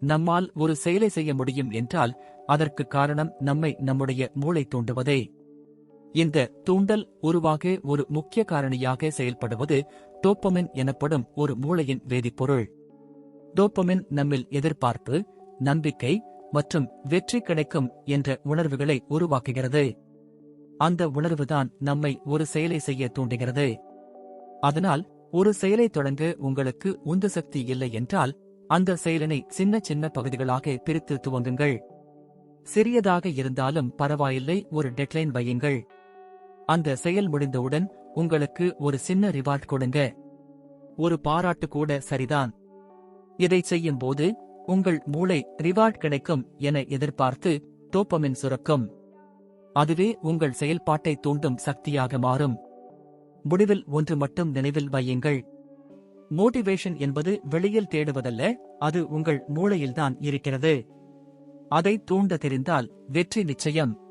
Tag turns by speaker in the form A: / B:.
A: நம்மால் ஒரு செயலை செய்ய முடியும் என்றால் அதற்கு காரணம் நம்மை நம்முடைய மூளை தூண்டுவதே. இந்த தூண்டல் உருவாக ஒரு முக்கிய காரணியாக செயல்படுவது டோப்பமின் எனப்படும் ஒரு மூளையின் வேதிப்பொருள். டோப்பமின் நம்மில் எதிர்பார்ப்பு நம்பிக்கை மற்றும் வெற்றி கிடைக்கும் என்ற உணர்வுகளை உருவாக்குகிறது. அந்த உணர்வுதான் நம்மை ஒரு செயலை செய்ய தூண்டுகிறது. அதனால் ஒரு செயலை தொடங்க உங்களுக்கு உந்து சக்தி இல்லை என்றால் அந்த செயலினை சின்ன சின்ன பகுதிகளாக பிரித்து துவங்குங்கள். சிறியதாக இருந்தாலும் பரவாயில்லை ஒரு டெட்லைன் வையுங்கள். அந்த செயல் முடிந்தவுடன் உங்களுக்கு ஒரு சின்ன ரிவார்ட் கொடுங்க. ஒரு பாராட்டு கூட சரிதான். இதை செய்யும் போது உங்கள் மூளை ரிவார்ட் கிடைக்கும் என எதிர்பார்த்து டோப்பமின் சுரக்கும். அதுவே உங்கள் செயல்பாட்டை தூண்டும் சக்தியாக மாறும். முடிவில் ஒன்று மட்டும் நினைவில் வையுங்கள். மோட்டிவேஷன் என்பது வெளியில் தேடுவதல்ல அது உங்கள் மூளையில்தான் இருக்கிறது. அதை தூண்ட தெரிந்தால் வெற்றி நிச்சயம்.